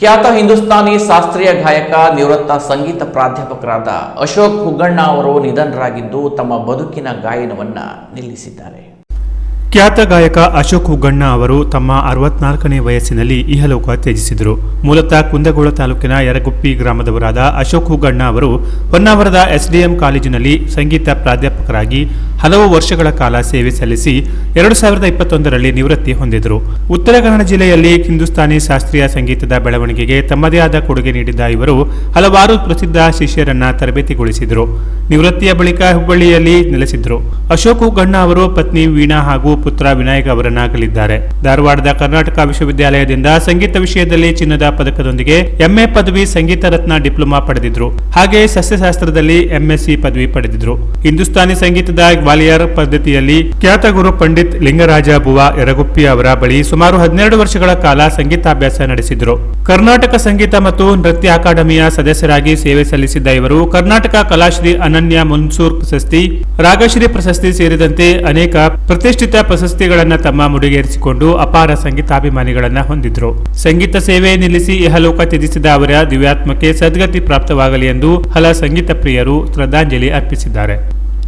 ಖ್ಯಾತ ಹಿಂದೂಸ್ತಾನಿ ಶಾಸ್ತ್ರೀಯ ಗಾಯಕ, ನಿವೃತ್ತ ಸಂಗೀತ ಪ್ರಾಧ್ಯಾಪಕರಾದ ಅಶೋಕ್ ಹುಗ್ಗಣ್ಣ ಅವರು ನಿಧನರಾಗಿದ್ದು ತಮ್ಮ ಬದುಕಿನ ಗಾಯನವನ್ನ ನಿಲ್ಲಿಸಿದ್ದಾರೆ. ಖ್ಯಾತ ಗಾಯಕ ಅಶೋಕ್ ಹುಗ್ಗಣ್ಣ ಅವರು ತಮ್ಮ ಅರವತ್ನಾಲ್ಕನೇ ವಯಸ್ಸಿನಲ್ಲಿ ಇಹಲೋಕ ತ್ಯಜಿಸಿದರು. ಮೂಲತಃ ಕುಂದಗೋಳ ತಾಲೂಕಿನ ಯರಗುಪ್ಪಿ ಗ್ರಾಮದವರಾದ ಅಶೋಕ್ ಹುಗ್ಗಣ್ಣ ಅವರು ಹೊನ್ನಾವರದ ಎಸ್ಡಿಎಂ ಕಾಲೇಜಿನಲ್ಲಿ ಸಂಗೀತ ಪ್ರಾಧ್ಯಾಪಕರಾಗಿ ಹಲವು ವರ್ಷಗಳ ಕಾಲ ಸೇವೆ ಸಲ್ಲಿಸಿ ಎರಡು ಸಾವಿರದ ಇಪ್ಪತ್ತೊಂದರಲ್ಲಿ ನಿವೃತ್ತಿ ಹೊಂದಿದರು. ಉತ್ತರ ಕನ್ನಡ ಜಿಲ್ಲೆಯಲ್ಲಿ ಹಿಂದೂಸ್ತಾನಿ ಶಾಸ್ತ್ರೀಯ ಸಂಗೀತದ ಬೆಳವಣಿಗೆಗೆ ತಮ್ಮದೇ ಆದ ಕೊಡುಗೆ ನೀಡಿದ್ದ ಇವರು ಹಲವಾರು ಪ್ರಸಿದ್ಧ ಶಿಷ್ಯರನ್ನ ತರಬೇತಿಗೊಳಿಸಿದರು. ನಿವೃತ್ತಿಯ ಬಳಿಕ ಹುಬ್ಬಳ್ಳಿಯಲ್ಲಿ ನೆಲೆಸಿದ್ರು ಅಶೋಕ್ ಗಣ್ಣ ಅವರು ಪತ್ನಿ ವೀಣಾ ಹಾಗೂ ಪುತ್ರ ವಿನಾಯಕ್ ಅವರನ್ನಾಗಲಿದ್ದಾರೆ. ಧಾರವಾಡದ ಕರ್ನಾಟಕ ವಿಶ್ವವಿದ್ಯಾಲಯದಿಂದ ಸಂಗೀತ ವಿಷಯದಲ್ಲಿ ಚಿನ್ನದ ಪದಕದೊಂದಿಗೆ ಎಂಎ ಪದವಿ ಸಂಗೀತ ರತ್ನ ಡಿಪ್ಲೊಮಾ ಪಡೆದಿದ್ರು. ಹಾಗೆ ಸಸ್ಯಶಾಸ್ತ್ರದಲ್ಲಿ ಎಂಎಸ್ಸಿ ಪದವಿ ಪಡೆದಿದ್ರು. ಹಿಂದೂಸ್ತಾನಿ ಸಂಗೀತದ ಗ್ವಾಲಿಯರ್ ಪದ್ಧತಿಯಲ್ಲಿ ಖ್ಯಾತ ಗುರು ಪಂಡಿತ್ ಲಿಂಗರಾಜ ಬುವಾ ಯರಗುಪ್ಪಿ ಅವರ ಬಳಿ ಸುಮಾರು ಹದಿನೆರಡು ವರ್ಷಗಳ ಕಾಲ ಸಂಗೀತಾಭ್ಯಾಸ ನಡೆಸಿದರು. ಕರ್ನಾಟಕ ಸಂಗೀತ ಮತ್ತು ನೃತ್ಯ ಅಕಾಡೆಮಿಯ ಸದಸ್ಯರಾಗಿ ಸೇವೆ ಸಲ್ಲಿಸಿದ್ದ ಇವರು ಕರ್ನಾಟಕ ಕಲಾಶ್ರೀ ಅನನ್ಯ ಮುನ್ಸೂರ್ ಪ್ರಶಸ್ತಿ, ರಾಗಶ್ರೀ ಪ್ರಶಸ್ತಿ ಸೇರಿದಂತೆ ಅನೇಕ ಪ್ರತಿಷ್ಠಿತ ಪ್ರಶಸ್ತಿಗಳನ್ನು ತಮ್ಮ ಮುಡಿಗೇರಿಸಿಕೊಂಡು ಅಪಾರ ಸಂಗೀತಾಭಿಮಾನಿಗಳನ್ನ ಹೊಂದಿದ್ರು. ಸಂಗೀತ ಸೇವೆ ನಿಲ್ಲಿಸಿ ಇಹಲೋಕ ತ್ಯಜಿಸಿದ ಅವರ ದಿವ್ಯಾತ್ಮಕ್ಕೆ ಸದ್ಗತಿ ಪ್ರಾಪ್ತವಾಗಲಿ ಎಂದು ಹಲ ಸಂಗೀತ ಪ್ರಿಯರು ಶ್ರದ್ಧಾಂಜಲಿ ಅರ್ಪಿಸಿದ್ದಾರೆ.